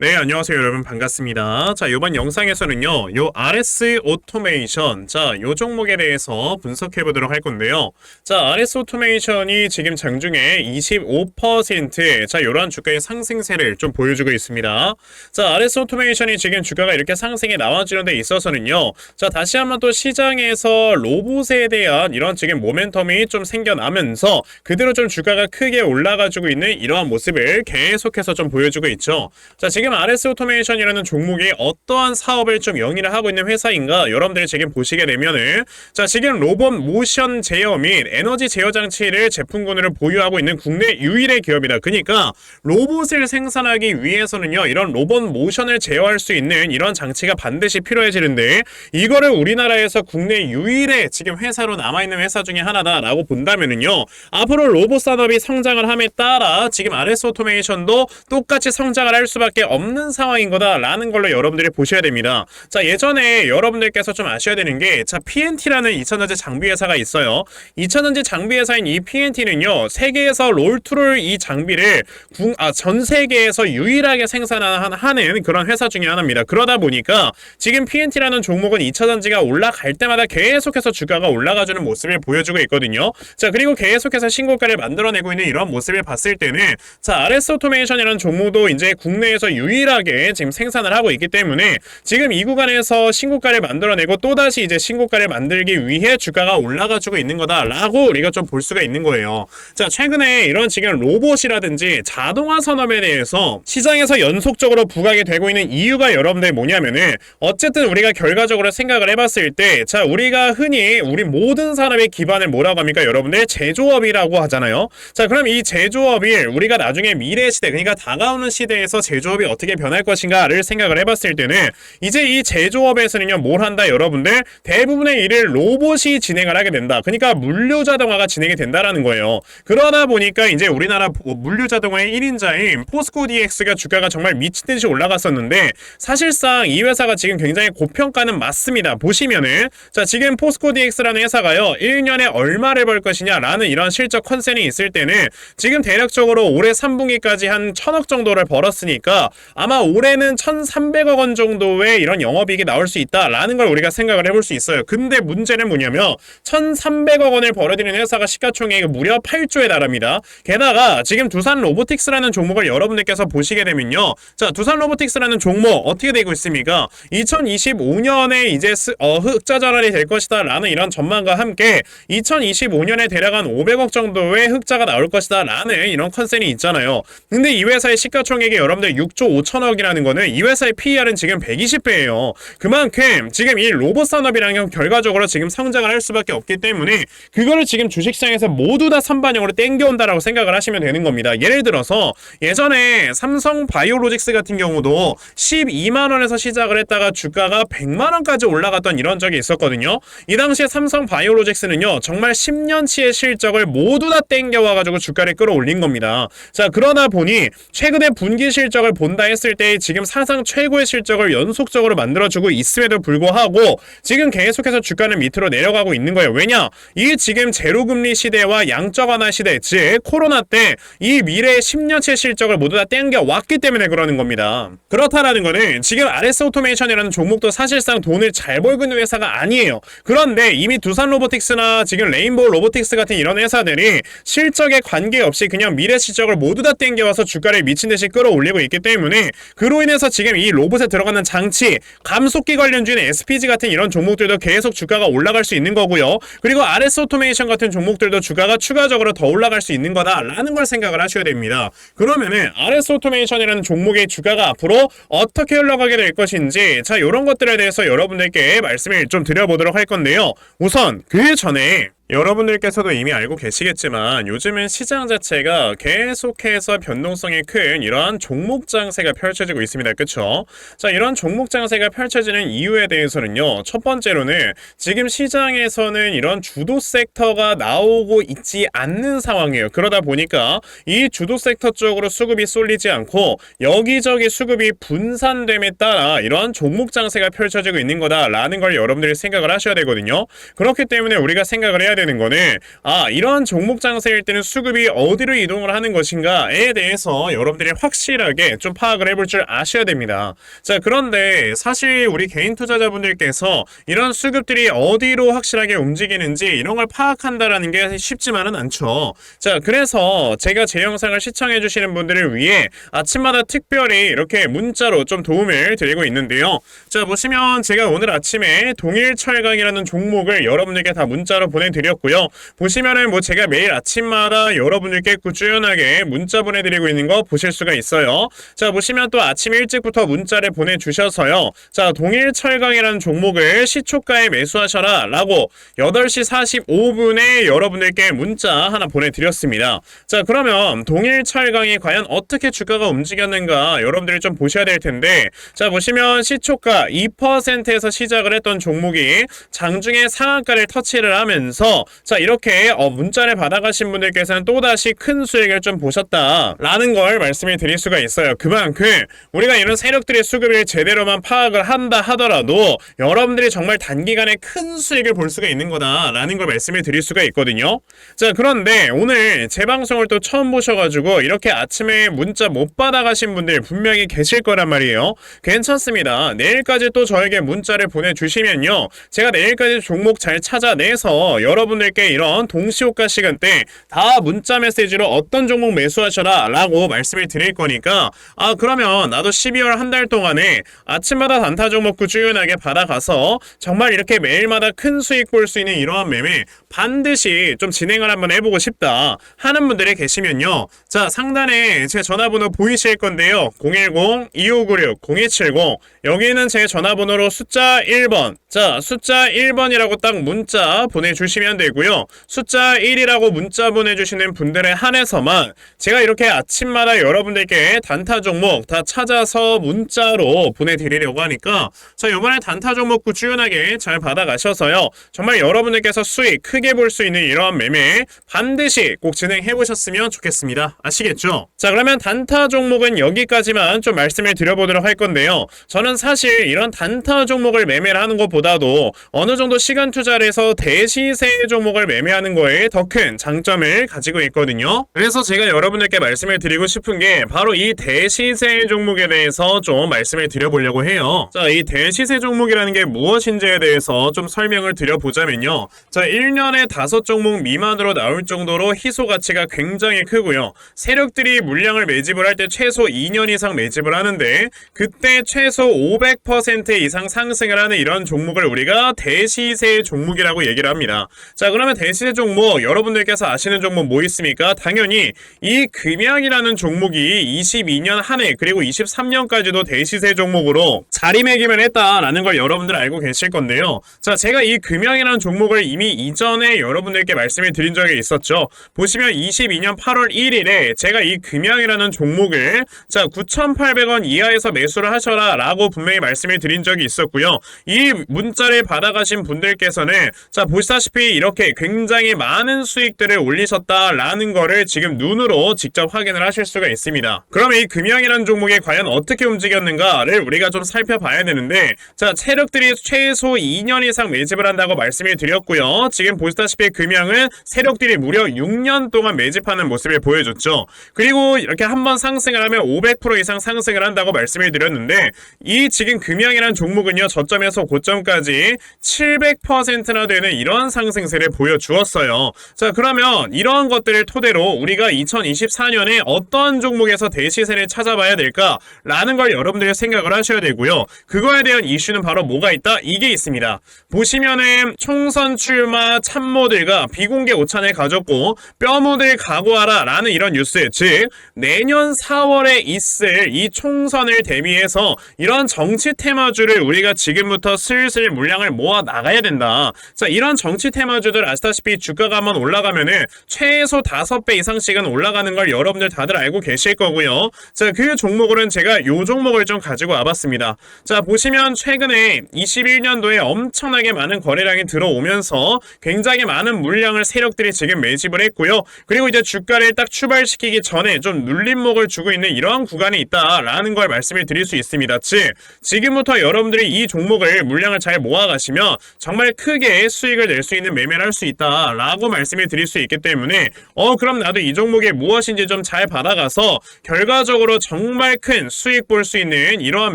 네, 안녕하세요, 여러분. 반갑습니다. 자, 이번 영상에서는요, 요 RS 오토메이션, 자, 요 종목에 대해서 분석해 보도록 할 건데요. 자, RS 오토메이션이 지금 장중에 25%, 자, 요러한 주가의 상승세를 좀 보여주고 있습니다. 자, RS 오토메이션이 지금 주가가 이렇게 상승에 나와주는 데 있어서는요, 자, 다시 한번 또 시장에서 로봇에 대한 이런 지금 모멘텀이 좀 생겨나면서 그대로 좀 주가가 크게 올라가지고 있는 이러한 모습을 계속해서 좀 보여주고 있죠. 자, 지금 RS 오토메이션이라는 종목이 어떠한 사업을 좀 영위를 하고 있는 회사인가 여러분들이 지금 보시게 되면은 자, 지금 로봇 모션 제어 및 에너지 제어 장치를 제품군으로 보유하고 있는 국내 유일의 기업이다. 그러니까 로봇을 생산하기 위해서는요. 이런 로봇 모션을 제어할 수 있는 이런 장치가 반드시 필요해지는데 이거를 우리나라에서 국내 유일의 지금 회사로 남아있는 회사 중에 하나다라고 본다면은요. 앞으로 로봇 산업이 성장을 함에 따라 지금 RS 오토메이션도 똑같이 성장을 할 수밖에 없는 상황인 거다라는 걸로 여러분들이 보셔야 됩니다. 자, 예전에 여러분들께서 좀 아셔야 되는 게 자, PNT라는 2000년제 장비 회사가 있어요. 2000년제 장비 회사인 이 PNT는요. 세계에서 롤투롤 이 장비를 궁, 아, 전 세계에서 유일하게 생산하는 그런 회사 중에 하나입니다. 그러다 보니까 지금 PNT라는 종목은 2차전지가 올라갈 때마다 계속해서 주가가 올라가주는 모습을 보여주고 있거든요. 자, 그리고 계속해서 신고가를 만들어내고 있는 이런 모습을 봤을 때는 자, RS 오토메이션이라는 종목도 이제 국내에서 유 일하게 지금 생산을 하고 있기 때문에 지금 이 구간에서 신고가를 만들어내고 또다시 이제 신고가를 만들기 위해 주가가 올라가지고 있는 거다라고 우리가 좀 볼 수가 있는 거예요. 자, 최근에 이런 지금 로봇이라든지 자동화 산업에 대해서 시장에서 연속적으로 부각이 되고 있는 이유가 여러분들 뭐냐면은 어쨌든 우리가 결과적으로 생각을 해봤을 때 자, 우리가 흔히 우리 모든 산업의 기반을 뭐라고 합니까? 여러분들 제조업이라고 하잖아요. 자, 그럼 이 제조업이 우리가 나중에 미래 시대, 그러니까 다가오는 시대에서 제조업이 어떻게 변할 것인가를 생각을 해봤을 때는 이제 이 제조업에서는요 뭘 한다 여러분들 대부분의 일을 로봇이 진행을 하게 된다. 그러니까 물류 자동화가 진행이 된다라는 거예요. 그러다 보니까 이제 우리나라 물류 자동화의 1인자인 포스코 DX가 주가가 정말 미친 듯이 올라갔었는데 사실상 이 회사가 지금 굉장히 고평가는 맞습니다. 보시면은 자 지금 포스코 DX라는 회사가요 1년에 얼마를 벌 것이냐라는 이런 실적 컨센이 있을 때는 지금 대략적으로 올해 3분기까지 한 천억 정도를 벌었으니까 아마 올해는 1,300억 원 정도의 이런 영업이익이 나올 수 있다라는 걸 우리가 생각을 해볼 수 있어요. 근데 문제는 뭐냐면 1,300억 원을 벌어들이는 회사가 시가총액이 무려 8조에 달합니다. 게다가 지금 두산 로보틱스라는 종목을 여러분들께서 보시게 되면요. 자, 두산 로보틱스라는 종목 어떻게 되고 있습니까? 2025년에 이제 스, 어, 흑자 전환이 될 것이다 라는 이런 전망과 함께 2025년에 대략 한 500억 정도의 흑자가 나올 것이다 라는 이런 컨센이 있잖아요. 근데 이 회사의 시가총액이 여러분들 6조 5천억이라는 거는 이 회사의 PER은 지금 120배예요. 그만큼 지금 이 로봇 산업이라는 건 결과적으로 지금 성장을 할 수밖에 없기 때문에 그거를 지금 주식시장에서 모두 다 선반영으로 땡겨온다라고 생각을 하시면 되는 겁니다. 예를 들어서 예전에 삼성 바이오로직스 같은 경우도 12만 원에서 시작을 했다가 주가가 100만 원까지 올라갔던 이런 적이 있었거든요. 이 당시에 삼성 바이오로직스는요 정말 10년치의 실적을 모두 다 땡겨와가지고 주가를 끌어올린 겁니다. 자 그러다 보니 최근에 분기 실적을 본다 했을 때 지금 사상 최고의 실적을 연속적으로 만들어주고 있음에도 불구하고 지금 계속해서 주가는 밑으로 내려가고 있는 거예요. 왜냐? 이 지금 제로금리 시대와 양적 완화 시대, 즉 코로나 때 이 미래의 10년치 실적을 모두 다 땡겨 왔기 때문에 그러는 겁니다. 그렇다라는 거는 지금 RS 오토메이션이라는 종목도 사실상 돈을 잘 벌고 있는 회사가 아니에요. 그런데 이미 두산 로보틱스나 지금 레인보우 로보틱스 같은 이런 회사들이 실적에 관계없이 그냥 미래 실적을 모두 다 땡겨와서 주가를 미친 듯이 끌어올리고 있기 때문에 그로 인해서 지금 이 로봇에 들어가는 장치, 감속기 관련주인 SPG 같은 이런 종목들도 계속 주가가 올라갈 수 있는 거고요. 그리고 RS 오토메이션 같은 종목들도 주가가 추가적으로 더 올라갈 수 있는 거다라는 걸 생각을 하셔야 됩니다. 그러면은 RS 오토메이션이라는 종목의 주가가 앞으로 어떻게 흘러가게 될 것인지 자 이런 것들에 대해서 여러분들께 말씀을 좀 드려보도록 할 건데요. 우선 그 전에 여러분들께서도 이미 알고 계시겠지만 요즘은 시장 자체가 계속해서 변동성이 큰 이러한 종목 장세가 펼쳐지고 있습니다. 그쵸? 자, 이런 종목 장세가 펼쳐지는 이유에 대해서는요. 첫 번째로는 지금 시장에서는 이런 주도 섹터가 나오고 있지 않는 상황이에요. 그러다 보니까 이 주도 섹터 쪽으로 수급이 쏠리지 않고 여기저기 수급이 분산됨에 따라 이러한 종목 장세가 펼쳐지고 있는 거다라는 걸 여러분들이 생각을 하셔야 되거든요. 그렇기 때문에 우리가 생각을 해야 알아야 되는 거는 아 이런 종목 장세일 때는 수급이 어디로 이동을 하는 것인가에 대해서 여러분들이 확실하게 좀 파악을 해볼 줄 아셔야 됩니다. 자 그런데 사실 우리 개인 투자자분들께서 이런 수급들이 어디로 확실하게 움직이는지 이런 걸 파악한다라는 게 쉽지만은 않죠. 자 그래서 제가 제 영상을 시청해 주시는 분들을 위해 아침마다 특별히 이렇게 문자로 좀 도움을 드리고 있는데요. 자 보시면 제가 오늘 아침에 동일철강이라는 종목을 여러분들께 다 문자로 보내드렸 고요. 보시면은 뭐 제가 매일 아침마다 여러분들께 꾸준하게 문자 보내드리고 있는 거 보실 수가 있어요. 자 보시면 또 아침 일찍부터 문자를 보내주셔서요. 자 동일 철강이라는 종목을 시초가에 매수하셔라 라고 8시 45분에 여러분들께 문자 하나 보내드렸습니다. 자 그러면 동일 철강이 과연 어떻게 주가가 움직였는가 여러분들이 좀 보셔야 될 텐데 자 보시면 시초가 2%에서 시작을 했던 종목이 장중에 상한가를 터치를 하면서 자 이렇게 어, 문자를 받아가신 분들께서는 또다시 큰 수익을 좀 보셨다라는 걸 말씀을 드릴 수가 있어요. 그만큼 우리가 이런 세력들의 수급을 제대로만 파악을 한다 하더라도 여러분들이 정말 단기간에 큰 수익을 볼 수가 있는 거다라는 걸 말씀을 드릴 수가 있거든요. 자 그런데 오늘 제 방송을 또 처음 보셔가지고 이렇게 아침에 문자 못 받아가신 분들 분명히 계실 거란 말이에요. 괜찮습니다. 내일까지 또 저에게 문자를 보내주시면요. 제가 내일까지 종목 잘 찾아내서 여러 분들께 이런 동시호가 시간대 다 문자 메시지로 어떤 종목 매수하셔라 라고 말씀을 드릴 거니까 아 그러면 나도 12월 한 달 동안에 아침마다 단타 종목 꾸준하게 받아가서 정말 이렇게 매일마다 큰 수익 볼 수 있는 이러한 매매 반드시 좀 진행을 한번 해보고 싶다 하는 분들이 계시면요. 자 상단에 제 전화번호 보이실 건데요. 010-2596-0270 여기는 제 전화번호로 숫자 1번 자 숫자 1번이라고 딱 문자 보내주시면 되고요. 숫자 1이라고 문자 보내주시는 분들에 한해서만 제가 이렇게 아침마다 여러분들께 단타 종목 다 찾아서 문자로 보내드리려고 하니까 자 이번에 단타 종목 꾸준하게 잘 받아가셔서요. 정말 여러분들께서 수익 크게 볼 수 있는 이러한 매매 반드시 꼭 진행해 보셨으면 좋겠습니다. 아시겠죠? 자 그러면 단타 종목은 여기까지만 좀 말씀을 드려보도록 할 건데요. 저는 사실 이런 단타 종목을 매매를 하는 것보다도 어느 정도 시간 투자를 해서 대시세 종목을 매매하는 거에 더 큰 장점을 가지고 있거든요. 그래서 제가 여러분들께 말씀을 드리고 싶은 게 바로 이 대시세 종목에 대해서 좀 말씀을 드려보려고 해요. 자, 이 대시세 종목이라는 게 무엇인지에 대해서 좀 설명을 드려보자면요. 자, 1년에 다섯 종목 미만으로 나올 정도로 희소 가치가 굉장히 크고요. 세력들이 물량을 매집을 할 때 최소 2년 이상 매집을 하는데 그때 최소 500% 이상 상승을 하는 이런 종목을 우리가 대시세 종목이라고 얘기를 합니다. 자, 그러면 대시세 종목 여러분들께서 아시는 종목 뭐 있습니까? 당연히 이 금양이라는 종목이 22년 한 해 그리고 23년까지도 대시세 종목으로 자리매김을 했다라는 걸 여러분들 알고 계실 건데요. 자, 제가 이 금양이라는 종목을 이미 이전에 여러분들께 말씀을 드린 적이 있었죠. 보시면 22년 8월 1일에 제가 이 금양이라는 종목을 자 9,800원 이하에서 매수를 하셔라 라고 분명히 말씀을 드린 적이 있었고요. 이 문자를 받아가신 분들께서는 자 보시다시피 이렇게 굉장히 많은 수익들을 올리셨다라는 거를 지금 눈으로 직접 확인을 하실 수가 있습니다. 그러면 이 금양이라는 종목이 과연 어떻게 움직였는가를 우리가 좀 살펴봐야 되는데 자 세력들이 최소 2년 이상 매집을 한다고 말씀을 드렸고요. 지금 보시다시피 금양은 세력들이 무려 6년 동안 매집하는 모습을 보여줬죠. 그리고 이렇게 한번 상승을 하면 500% 이상 상승을 한다고 말씀을 드렸는데 이 지금 금양이라는 종목은요 저점에서 고점까지 700%나 되는 이런 상승 세를 보여주었어요. 자 그러면 이러한 것들을 토대로 우리가 2024년에 어떤 종목에서 대시세를 찾아봐야 될까라는 걸 여러분들이 생각을 하셔야 되고요. 그거에 대한 이슈는 바로 뭐가 있다? 이게 있습니다. 보시면은 총선 출마 참모들과 비공개 오찬을 가졌고 뼈무들 각오하라 라는 이런 뉴스 즉 내년 4월에 있을 이 총선을 대비해서 이런 정치 테마주를 우리가 지금부터 슬슬 물량을 모아 나가야 된다. 자 이런 정치 테마 주들 아시다시피 주가가 한번 올라가면은 최소 5배 이상씩은 올라가는 걸 여러분들 다들 알고 계실 거고요. 자 그 종목으로는 제가 요 종목을 좀 가지고 와봤습니다. 자 보시면 최근에 21년도에 엄청나게 많은 거래량이 들어오면서 굉장히 많은 물량을 세력들이 지금 매집을 했고요. 그리고 이제 주가를 딱 출발시키기 전에 좀 눌림목을 주고 있는 이러한 구간이 있다라는 걸 말씀을 드릴 수 있습니다. 즉 지금부터 여러분들이 이 종목을 물량을 잘 모아가시면 정말 크게 수익을 낼 수 있는 매 매를 할 수 있다라고 말씀을 드릴 수 있기 때문에 어 그럼 나도 이 종목이 무엇인지 좀 잘 받아가서 결과적으로 정말 큰 수익 볼 수 있는 이러한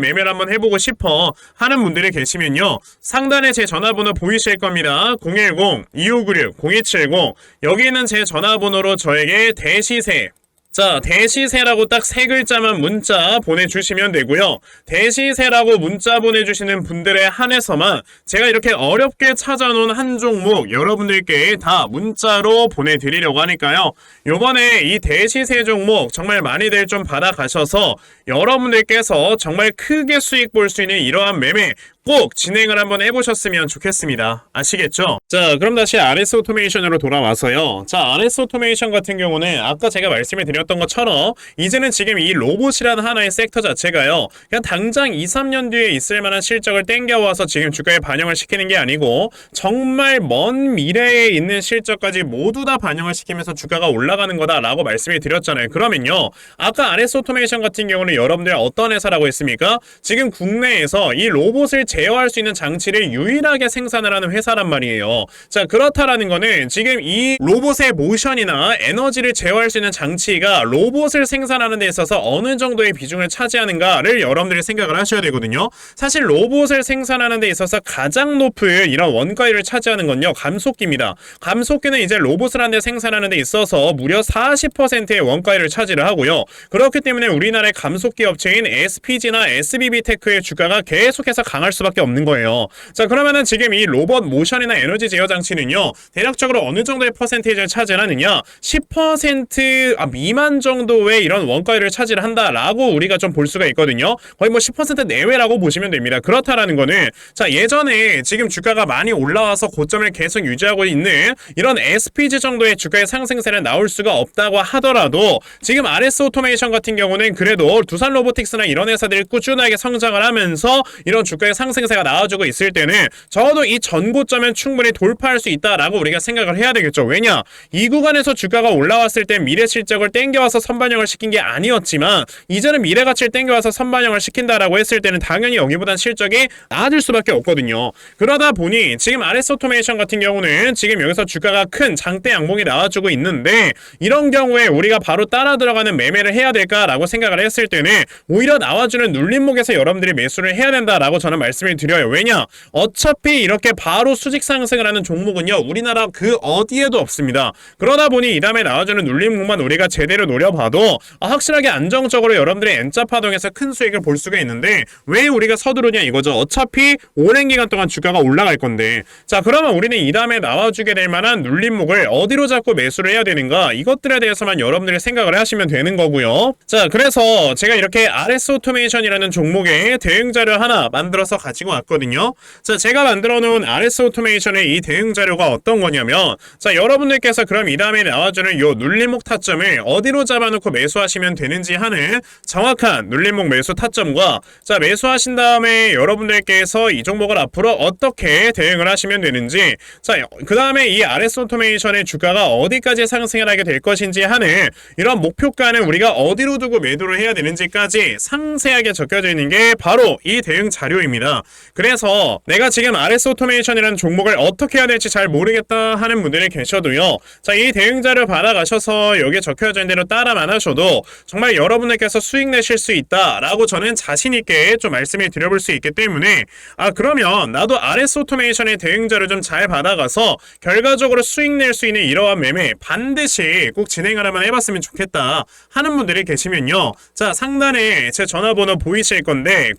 매매를 한번 해보고 싶어 하는 분들이 계시면요. 상단에 제 전화번호 보이실 겁니다. 010-2596-0270 여기 있는 제 전화번호로 저에게 대시세 자, 대시세라고 딱 세 글자만 문자 보내주시면 되고요. 대시세라고 문자 보내주시는 분들에 한해서만 제가 이렇게 어렵게 찾아놓은 한 종목 여러분들께 다 문자로 보내드리려고 하니까요. 요번에 이 대시세 종목 정말 많이들 좀 받아가셔서 여러분들께서 정말 크게 수익 볼 수 있는 이러한 매매 꼭 진행을 한번 해보셨으면 좋겠습니다. 아시겠죠? 자, 그럼 다시 RS 오토메이션으로 돌아와서요. 자, RS 오토메이션 같은 경우는 아까 제가 말씀을 드렸던 것처럼 이제는 지금 이 로봇이라는 하나의 섹터 자체가요. 그냥 당장 2, 3년 뒤에 있을 만한 실적을 땡겨와서 지금 주가에 반영을 시키는 게 아니고 정말 먼 미래에 있는 실적까지 모두 다 반영을 시키면서 주가가 올라가는 거다라고 말씀을 드렸잖아요. 그러면요. 아까 RS 오토메이션 같은 경우는 여러분들 어떤 회사라고 했습니까? 지금 국내에서 이 로봇을 제 어할 수 있는 장치를 유일하게 생산을 하는 회사란 말이에요. 자, 그렇다라는 거는 지금 이 로봇의 모션이나 에너지를 제어할 수 있는 장치가 로봇을 생산하는 데 있어서 어느 정도의 비중을 차지하는가를 여러분들이 생각을 하셔야 되거든요. 사실 로봇을 생산하는 데 있어서 가장 높은 이런 원가율을 차지하는 건요. 감속기입니다. 감속기는 이제 로봇을 한 대 생산하는 데 있어서 무려 40%의 원가율을 차지를 하고요. 그렇기 때문에 우리나라의 감속기 업체인 SPG나 SBB테크의 주가가 계속해서 강할 수 밖에 없는 거예요. 자, 그러면은 지금 이 로봇 모션이나 에너지 제어 장치는요. 대략적으로 어느 정도의 퍼센테이지를 차지하느냐? 10% 아, 미만 정도의 이런 원가율을 차지를 한다라고 우리가 좀 볼 수가 있거든요. 거의 뭐 10% 내외라고 보시면 됩니다. 그렇다라는 거는 자, 예전에 지금 주가가 많이 올라와서 고점을 계속 유지하고 있는 이런 SPG 정도의 주가의 상승세는 나올 수가 없다고 하더라도 지금 RS 오토메이션 같은 경우는 그래도 두산 로보틱스나 이런 회사들이 꾸준하게 성장을 하면서 이런 주가의 상승 세가 나와주고 있을 때는 적어도 이 전고점은 충분히 돌파할 수 있다라고 우리가 생각을 해야 되겠죠. 왜냐? 이 구간에서 주가가 올라왔을 때 미래 실적을 땡겨와서 선반영을 시킨 게 아니었지만 이제는 미래 가치를 땡겨와서 선반영을 시킨다라고 했을 때는 당연히 여기보단 실적이 나아질 수밖에 없거든요. 그러다 보니 지금 RS 오토메이션 같은 경우는 지금 여기서 주가가 큰 장대 양봉이 나와주고 있는데 이런 경우에 우리가 바로 따라 들어가는 매매를 해야 될까라고 생각을 했을 때는 오히려 나와주는 눌림목에서 여러분들이 매수를 해야 된다라고 저는 말씀 을 드려요. 왜냐? 어차피 이렇게 바로 수직 상승을 하는 종목은요 우리나라 그 어디에도 없습니다. 그러다 보니 이 다음에 나와주는 눌림목만 우리가 제대로 노려봐도 아, 확실하게 안정적으로 여러분들의 N자 파동에서 큰 수익을 볼 수가 있는데 왜 우리가 서두르냐 이거죠. 어차피 오랜 기간 동안 주가가 올라갈 건데 자 그러면 우리는 이 다음에 나와주게 될 만한 눌림목을 어디로 잡고 매수를 해야 되는가 이것들에 대해서만 여러분들이 생각을 하시면 되는 거고요. 자 그래서 제가 이렇게 RS 오토메이션이라는 종목의 대응 자료 하나 만들어서 가 지고 왔거든요. 자 제가 만들어 놓은 RS 오토메이션의 이 대응 자료가 어떤 거냐면 자 여러분들께서 그럼 이 다음에 나와주는 요 눌림목 타점을 어디로 잡아놓고 매수하시면 되는지 하는 정확한 눌림목 매수 타점과 자 매수하신 다음에 여러분들께서 이 종목을 앞으로 어떻게 대응을 하시면 되는지 자 그 다음에 이 RS 오토메이션의 주가가 어디까지 상승을 하게 될 것인지 하는 이런 목표가는 우리가 어디로 두고 매도를 해야 되는지까지 상세하게 적혀져 있는 게 바로 이 대응 자료입니다. 그래서 내가 지금 RS 오토메이션이라는 종목을 어떻게 해야 될지 잘 모르겠다 하는 분들이 계셔도요. 자, 이 대응 자료 받아가셔서 여기에 적혀져 있는 대로 따라만 하셔도 정말 여러분들께서 수익 내실 수 있다라고 저는 자신 있게 좀 말씀을 드려볼 수 있기 때문에 아 그러면 나도 RS 오토메이션의 대응 자료 좀 잘 받아가서 결과적으로 수익 낼 수 있는 이러한 매매 반드시 꼭 진행을 한번 해봤으면 좋겠다 하는 분들이 계시면요. 자 상단에 제 전화번호 보이실 건데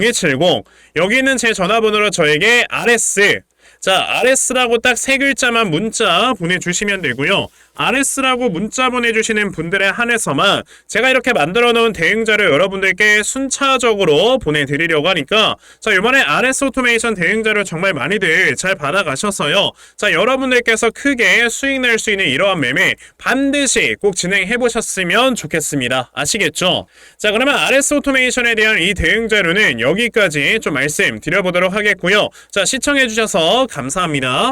010-2596-0270 여기 있는 제 전화번호로 저에게 RS 자, RS라고 딱 세 글자만 문자 보내주시면 되고요. RS라고 문자 보내주시는 분들에 한해서만 제가 이렇게 만들어 놓은 대응자료 여러분들께 순차적으로 보내드리려고 하니까 자, 이번에 RS 오토메이션 대응자료 정말 많이들 잘 받아가셔서요. 자, 여러분들께서 크게 수익 낼 수 있는 이러한 매매 반드시 꼭 진행해 보셨으면 좋겠습니다. 아시겠죠? 자, 그러면 RS 오토메이션에 대한 이 대응자료는 여기까지 좀 말씀 드려보도록 하겠고요. 자, 시청해 주셔서 감사합니다.